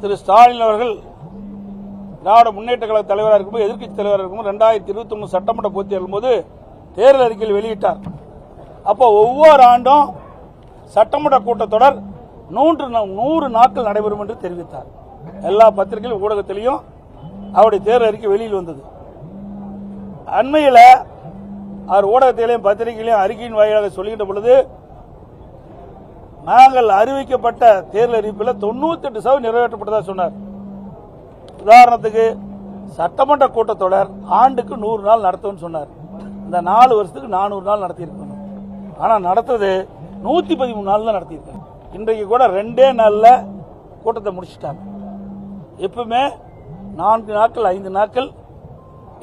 திரு ஸ்டாலின் அவர்கள் திராவிட முன்னேற்ற கழக தலைவராக இருக்கும்போது எதிர்க்கட்சி தலைவராக இருக்கும்போது ரெண்டாயிரத்தி இருபத்தி ஒன்று சட்டமன்ற பொதுத் எழும்போது தேர்தல் அறிக்கையில் வெளியிட்டார். அப்போ ஒவ்வொரு ஆண்டும் சட்டமன்ற கூட்டத்தொடர் நூன்று நூறு நாட்கள் நடைபெறும் என்று தெரிவித்தார். எல்லா பத்திரிகையும் ஊடகத்திலையும் அவருடைய தேர்தல் அறிக்கை வெளியில் வந்தது. அண்மையில் அவர் ஊடகத்திலையும் பத்திரிகையிலையும் அறிக்கையின் வாயிலாக சொல்லுகின்ற பொழுது நாங்கள் அறிவிக்கப்பட்ட தேர்தல் அறிவிப்பில் தொண்ணூத்தி எட்டு சதவீதம் நிறைவேற்றப்பட்டதாக சொன்னார். உதாரணத்துக்கு சட்டமன்ற கூட்டத்தொடர் ஆண்டுக்கு நூறு நாள் நடத்தும்னு சொன்னார். இந்த நாலு வருஷத்துக்கு நானூறு நாள் நடத்தியிருக்கணும் ஆனால் நடத்துறது நூற்றி பதிமூணு நாள் தான் நடத்தியிருக்காங்க இன்றைக்கு கூட ரெண்டே நாளில் கூட்டத்தை முடிச்சுட்டாங்க. எப்பவுமே நான்கு நாட்கள் ஐந்து நாட்கள்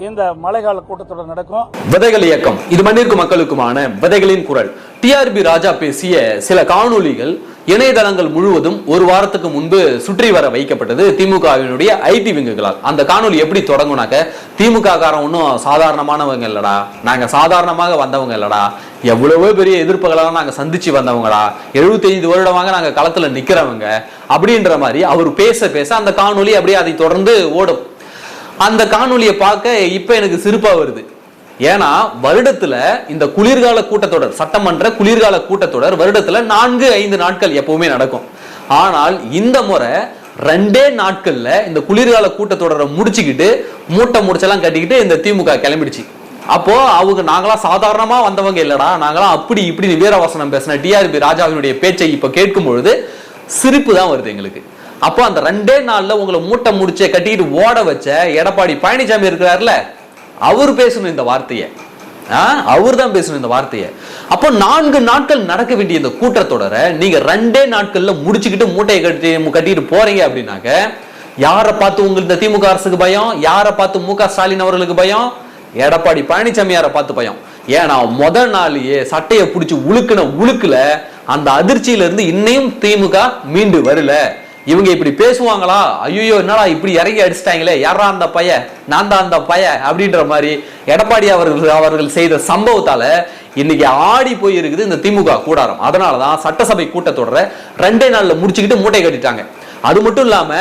இந்த மழைக்கால கூட்டத்தொடர் நடக்கும். விதைகள் இயக்கம். இது மண்ணிற்கு மக்களுக்குமான விதைகளின் குரல். டிஆர்பி ராஜா பேசிய சில காணொளிகள் இணையதளங்கள் முழுவதும் ஒரு வாரத்துக்கு முன்பு சுற்றி வர வைக்கப்பட்டது திமுகவினுடைய ஐடி விங்குகளால். அந்த காணொலி எப்படி தொடங்குனாக்க திமுக காரம் ஒன்றும் சாதாரணமானவங்க இல்லடா. நாங்கள் சாதாரணமாக வந்தவங்க இல்லடா. எவ்வளவோ பெரிய எதிர்ப்புகளாக நாங்கள் சந்திச்சு வந்தவங்களா. 75 வருடமாக நாங்கள் களத்தில் நிற்கிறவங்க அப்படின்ற மாதிரி அவர் பேச பேச அந்த காணொலி அப்படியே அதை தொடர்ந்து ஓடும். அந்த காணொலியை பார்க்க இப்போ எனக்கு சிரிப்பாக வருது. ஏன்னா வருடத்துல இந்த குளிர்கால கூட்டத்தொடர் சட்டமன்ற குளிர்கால கூட்டத்தொடர் வருடத்துல நான்கு ஐந்து நாட்கள் எப்பவுமே நடக்கும். ஆனால் இந்த முறை ரெண்டே நாட்கள்ல இந்த குளிர்கால கூட்டத்தொடரை முடிச்சுக்கிட்டு மூட்டை முடிச்செல்லாம் கட்டிக்கிட்டு இந்த திமுக கிளம்பிடுச்சு. அப்போ அவங்க நாங்களாம் சாதாரணமா வந்தவங்க இல்லடா. நாங்களாம் அப்படி இப்படி வீரவாசனம் பேசின டிஆர்பி ராஜாவினுடைய பேச்சை இப்ப கேட்கும் பொழுது சிரிப்பு தான் வருது எங்களுக்கு. அப்போ அந்த ரெண்டே நாள்ல உங்களை மூட்டை முடிச்ச கட்டிட்டு ஓட வச்ச எடப்பாடி பழனிசாமி இருக்கிறார்ல அவர் பேசணும் இந்த வார்த்தையை. அவர் தான் பேசணும் இந்த வார்த்தையை. அப்போ நான்கு நாட்கள் நடக்க வேண்டிய இந்த கூட்டத்தொடரை நீங்க ரெண்டே நாட்கள்ல முடிச்சுக்கிட்டு மூட்டையை கட்டி கட்டிட்டு போறீங்க அப்படின்னாக்க யாரை பார்த்து உங்களுக்கு இந்த திமுக அரசுக்கு பயம்? யாரை பார்த்து மு க ஸ்டாலின் அவர்களுக்கு பயம்? எடப்பாடி பழனிசாமியாரை பார்த்து பயம். ஏன்னா முத நாளையே சட்டையை பிடிச்சி உழுக்கின உழுக்குல அந்த அதிர்ச்சியில இருந்து இன்னையும் திமுக மீண்டு வரல. இவங்க இப்படி பேசுவாங்களா? ஐயோ என்னடா இப்படி இறங்கி அடிச்சிட்டாங்களே? யாரா அந்த பைய? நான் தான் அந்த பைய அப்படின்ற மாதிரி எடப்பாடி அவர்கள் அவர்கள் செய்த சம்பவத்தால இன்னைக்கு ஆடி போய் இருக்குது இந்த திமுக கூடாரம். அதனாலதான் சட்டசபை கூட்டத்தொடரை ரெண்டே நாள்ல முடிச்சுக்கிட்டு மூட்டை கட்டிட்டாங்க. அது மட்டும் இல்லாம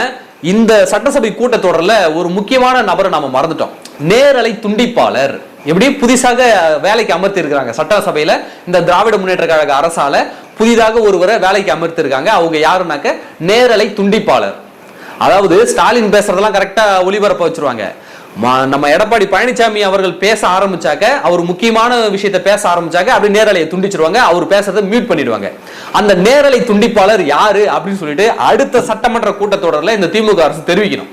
இந்த சட்டசபை கூட்டத்தொடர்ல ஒரு முக்கியமான நபரை நாம மறந்துட்டோம். நேரலை துண்டிப்பாளர். எப்படி புதிசாக வேலைக்கு அமர்த்தி இருக்கிறாங்க சட்டசபையில இந்த திராவிட முன்னேற்ற கழக அரசால புதிதாக ஒருவரை வேலைக்கு அமர்த்திருக்காங்க. அவங்க யாருனாக்க நேரலை துண்டிப்பாளர். அதாவது ஸ்டாலின் பேசுறதெல்லாம் கரெக்டா ஒளிபரப்ப வச்சிருவாங்க. நம்ம எடப்பாடி பழனிசாமி அவர்கள் பேச ஆரம்பிச்சாக்க அவர் முக்கியமான விஷயத்த பேச ஆரம்பிச்சாக்க அப்படி நேரலையை துண்டிச்சிருவாங்க. அவர் பேசுறதை மியூட் பண்ணிடுவாங்க. அந்த நேரலை துண்டிப்பாளர் யாரு அப்படின்னு சொல்லிட்டு அடுத்த சட்டமன்ற கூட்டத்தொடரில் இந்த திமுக அரசு தெரிவிக்கணும்.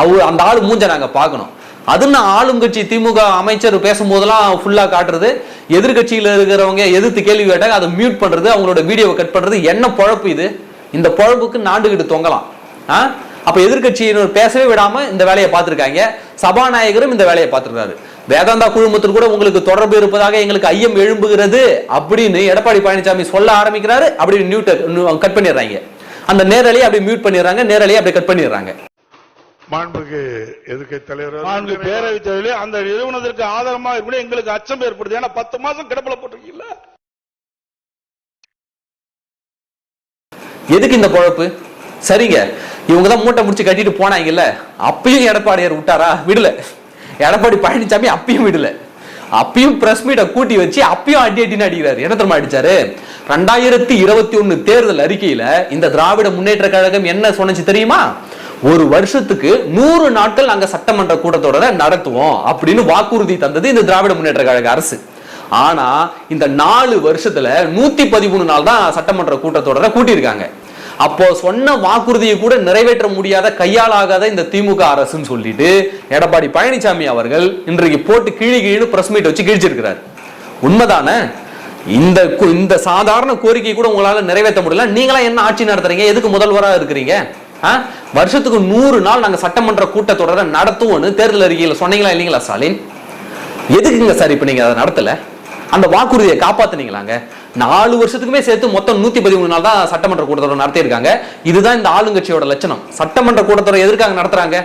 அவர் அந்த ஆள் மூஞ்ச நாங்க பார்க்கணும். அது நான் ஆளுங்கட்சி திமுக அமைச்சர் பேசும்போதெல்லாம் ஃபுல்லாக காட்டுறது. எதிர்கட்சியில் இருக்கிறவங்க எதிர்த்து கேள்வி கேட்டாங்க அதை மியூட் பண்ணுறது அவங்களோட வீடியோவை கட் பண்ணுறது என்ன பொழப்பு இது? இந்த பழப்புக்கு நாண்டுகிட்டு தொங்கலாம். ஆ? அப்போ எதிர்கட்சியினர் பேசவே விடாமல் இந்த வேலையை பார்த்துருக்காங்க. சபாநாயகரும் இந்த வேலையை பார்த்துருக்காரு. வேதாந்தா குழுமத்தில் கூட உங்களுக்கு தொடர்பு இருப்பதாக எங்களுக்கு ஐயம் எழும்புகிறது அப்படின்னு எடப்பாடி பழனிசாமி சொல்ல ஆரம்பிக்கிறாரு. அப்படின்னு நியூட்டை கட் பண்ணிடுறாங்க. அந்த நேரலையை அப்படி மியூட் பண்ணிடுறாங்க. நேரலையை அப்படி கட் பண்ணிடுறாங்க. மாண்புக்கு எதிர்க்கட்சி தலைவர் நான்கு பேரவைத் தேர்தலில் அந்த நிறுவனத்திற்கு ஆதரமாக இருக்கக்கூடிய எங்களுக்கு அச்சம் ஏற்படுது. ஏன்னா பத்து மாசம் கிடப்பில போட்டிருக்கீங்களா எதுக்கு இந்த பொழப்பு? சரிங்க. இவங்க தான் மூட்டை முடிச்சு கட்டிட்டு போனாங்கல்ல. அப்பயும் எடப்பாடியார் விட்டாரா? விடல. எடப்பாடி பழனிசாமி அப்பயும் விடல. அப்பயும் பிரஸ் மீட்டை கூட்டி வச்சு அப்பயும் அடி அடின்னு அடிக்கிறாரு. என்ன தெரியுமா அடிச்சாரு? ரெண்டாயிரத்தி இருபத்தி ஒண்ணு தேர்தல் அறிக்கையில இந்த திராவிட முன்னேற்ற கழகம் என்ன சொன்னுச்சு தெரியுமா? ஒரு வருஷத்துக்கு நூறு நாட்கள் நாங்கள் சட்டமன்ற கூட்டத்தொடரை நடத்துவோம் அப்படின்னு வாக்குறுதி தந்தது இந்த திராவிட முன்னேற்ற கழக அரசு. ஆனா இந்த நாலு வருஷத்துல நூத்தி பதிமூணு நாள் தான் சட்டமன்ற கூட்டத்தொடரை கூட்டியிருக்காங்க. அப்போ சொன்ன வாக்குறுதியை கூட நிறைவேற்ற முடியாத கையாளாகாத இந்த திமுக அரசுன்னு சொல்லிட்டு எடப்பாடி பழனிசாமி அவர்கள் இன்றைக்கு போட்டு கிழி கிழின்னு பிரஸ் மீட் வச்சு கிழிச்சிருக்கிறார். உண்மைதானே? இந்த இந்த சாதாரண கோரிக்கை கூட உங்களால நிறைவேற்ற முடியல. நீங்களாம் என்ன ஆட்சி நடத்துறீங்க? எதுக்கு முதல்வராக இருக்கிறீங்க? வருஷத்துக்கு நூறு நாள் நாங்க சட்டமன்ற கூட்டத்தொடரை நடத்துவோம்னு தேர்தல் அறிக்கையில் சொன்னீங்களா இல்லைங்களா ஸ்டாலின்? எதுக்குங்க சார் இப்ப நீங்க அதை நடத்தல? அந்த வாக்குறுதியை காப்பாத்துனீங்களாங்க? நாலு வருஷத்துக்குமே சேர்த்து மொத்தம் நூத்தி பதிமூணு நாள் தான் சட்டமன்ற கூட்டத்தொடர் நடத்தியிருக்காங்க. இதுதான் இந்த ஆளுங்கட்சியோட லட்சணம். சட்டமன்ற கூட்டத்தொடர் எதற்காக நடத்துறாங்க?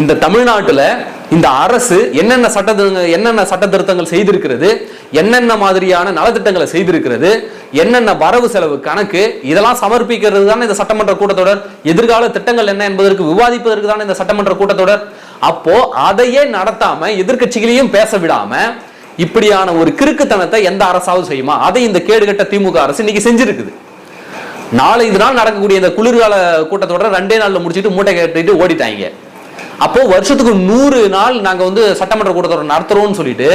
இந்த தமிழ்நாட்டில் இந்த அரசு என்னென்ன சட்ட என்னென்ன சட்ட திருத்தங்கள் செய்திருக்கிறது என்னென்ன மாதிரியான நலத்திட்டங்களை செய்திருக்கிறது என்னென்ன வரவு செலவு கணக்கு இதெல்லாம் சமர்ப்பிக்கிறது தானே இந்த சட்டமன்ற கூட்டத்தொடர்? எதிர்கால திட்டங்கள் என்ன என்பதற்கு விவாதிப்பதற்கு தானே இந்த சட்டமன்ற கூட்டத்தொடர்? அப்போ அதையே நடத்தாம எதிர்க்கட்சிகளையும் பேச விடாம இப்படியான ஒரு கிறுக்குத்தனத்தை எந்த அரசாவது செய்யுமா? அதை இந்த கேடுகட்ட திமுக அரசு இன்னைக்கு செஞ்சிருக்குது. நாலஞ்சு நாள் நடக்கக்கூடிய இந்த குளிர்கால கூட்டத்தொடர் ரெண்டே நாளில் முடிச்சிட்டு மூட்டை கட்டிட்டு ஓடிட்டாங்க. அப்போ வருஷத்துக்கு நூறு நாள் நாங்க வந்து சட்டமன்ற கூட்டத்தொடர் நடத்துறோம்னு சொல்லிட்டு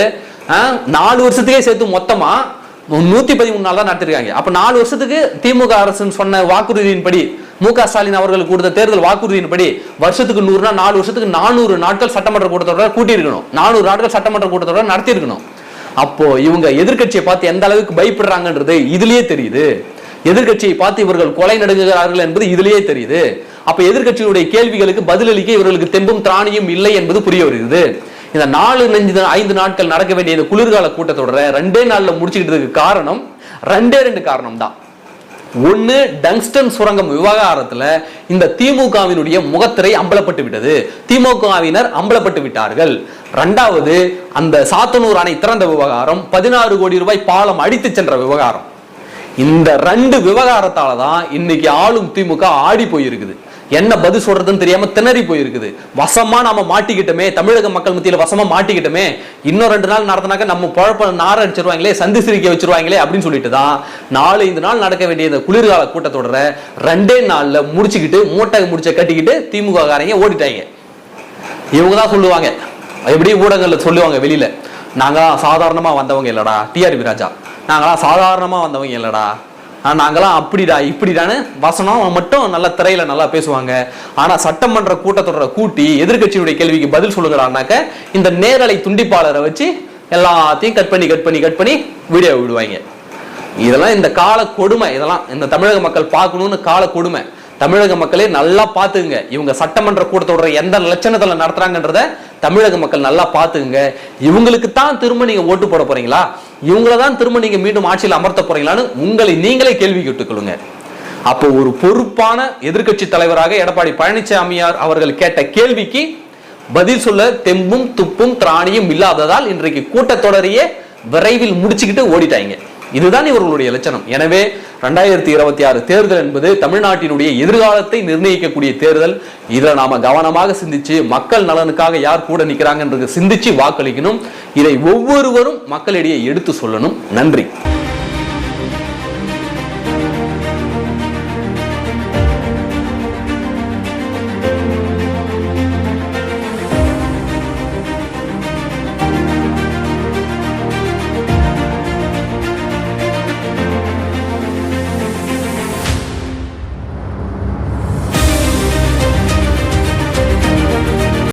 நாலு வருஷத்துக்கே சேர்த்து மொத்தமா நூத்தி பதிமூணு நாள் தான் நடத்திருக்காங்க. அப்ப நாலு வருஷத்துக்கு திமுக அரசுன்னு சொன்ன வாக்குறுதியின்படி மு க ஸ்டாலின் அவர்களுக்கு கொடுத்த தேர்தல் வாக்குறுதியின்படி வருஷத்துக்கு நூறு நாள் நாலு வருஷத்துக்கு நானூறு நாட்கள் சட்டமன்ற கூட்டத்தொடர் கூட்டியிருக்கணும். நானூறு நாட்கள் சட்டமன்ற கூட்டத்தொடர் நடத்தியிருக்கணும். அப்போ இவங்க எதிர்க்கட்சியை பார்த்து எந்த அளவுக்கு பயப்படுறாங்கன்றது இதுலயே தெரியுது. எதிர்க்கட்சியை பார்த்து இவர்கள் கொலை நடுங்குகிறார்கள் என்பது இதுலயே தெரியுது. அப்ப எதிர்க்கட்சியுடைய கேள்விகளுக்கு பதிலளிக்க இவர்களுக்கு தெம்பும் திராணியும் இல்லை என்பது புரிய வருகிறது. இந்த நாலு நஞ்சு ஐந்து நாட்கள் நடக்க வேண்டிய இந்த குளிர்கால கூட்டத்தொடரை ரெண்டே நாள்ல முடிச்சுக்கிட்டதுக்கு காரணம் ரெண்டே ரெண்டு காரணம் தான் ஒண்ணு டங்ஸ்டன் சுரங்கம் விவகாரத்துல இந்த திமுகவினுடைய முகத்திரை அம்பலப்பட்டு விட்டது. திமுகவினர் அம்பலப்பட்டு விட்டார்கள். ரெண்டாவது அந்த சாத்தனூர் அணை திறந்த விவகாரம் பதினாறு கோடி ரூபாய் பாலம் அடித்து சென்ற விவகாரம். இந்த ரெண்டு விவகாரத்தால தான் இன்னைக்கு ஆளும் திமுக ஆடி போயிருக்குது. என்ன பதில் சொல்றதுன்னு தெரியாம திணறி போயிருக்குது. வசமா நாம மாட்டிக்கிட்டோமே தமிழக மக்கள் மத்தியில வசமா மாட்டிக்கிட்டோமே இன்னும் ரெண்டு நாள் நடத்தினாக்க நம்ம குழப்ப நார அடிச்சிருவாங்களே சந்தி சிரிக்க வச்சிருவாங்களே அப்படின்னு சொல்லிட்டு தான் நாலு ஐந்து நாள் நடக்க வேண்டிய இந்த குளிர்கால கூட்டத்தொடரை ரெண்டே நாள்ல முடிச்சுக்கிட்டு மூட்டை முடிச்ச கட்டிக்கிட்டு திமுக காரங்க ஓடிட்டாங்க. இவங்க தான் சொல்லுவாங்க. எப்படி ஊடகங்கள்ல சொல்லுவாங்க வெளியில. நாங்களாம் சாதாரணமா வந்தவங்க இல்லடா டிஆர்பி ராஜா. நாங்களாம் சாதாரணமா வந்தவங்க இல்லடா. நாங்களாம் அப்படிடா இப்படிடான்னு வசனம் மட்டும் நல்ல திரையில நல்லா பேசுவாங்க. ஆனா சட்டமன்ற கூட்டத்தொடரை கூட்டி எதிர்க்கட்சியுடைய கேள்விக்கு பதில் சொல்லுங்கடானாக்க இந்த நேரலை துண்டிப்பாளரை வச்சு எல்லாத்தையும் கட் பண்ணி கட் பண்ணி கட் பண்ணி வீடியோ விடுவாங்க. இதெல்லாம் இந்த கால கொடுமை இதெல்லாம் இந்த தமிழக மக்கள் பார்க்கணும்னு கால கொடுமை. தமிழக மக்களே நல்லா பார்த்துங்க இவங்க சட்டமன்ற கூட்டத்தோட எந்த லட்சணத்தில் நடத்துறாங்கன்றத தமிழக மக்கள் நல்லா பார்த்துங்க இவங்களுக்கு தான் திரும்ப நீங்க ஓட்டு போட போறீங்களா? இவங்கள தான் திரும்ப நீங்க மீண்டும் ஆட்சியில் அமர்த்த போறீங்களான்னு உங்களை நீங்களே கேள்வி கேட்டுக்கொள்ளுங்க. அப்போ ஒரு பொறுப்பான எதிர்க்கட்சி தலைவராக எடப்பாடி பழனிசாமியார் அவர்கள் கேட்ட கேள்விக்கு பதில் சொல்ல தெம்பும் துப்பும் திராணியும் இல்லாததால் இன்றைக்கு கூட்டத்தொடரையே விரைவில் முடிச்சுக்கிட்டு ஓடிட்டாங்க. இதுதான் இவர்களுடைய லட்சணம். எனவே ரெண்டாயிரத்தி இருபத்தி ஆறு தேர்தல் என்பது தமிழ்நாட்டினுடைய எதிர்காலத்தை நிர்ணயிக்கக்கூடிய தேர்தல். இதில் நாம கவனமாக சிந்திச்சு மக்கள் நலனுக்காக யார் கூட நிக்கிறாங்கன்றது சிந்திச்சு வாக்களிக்கணும். இதை ஒவ்வொருவரும் மக்களிடையே எடுத்து சொல்லணும். நன்றி.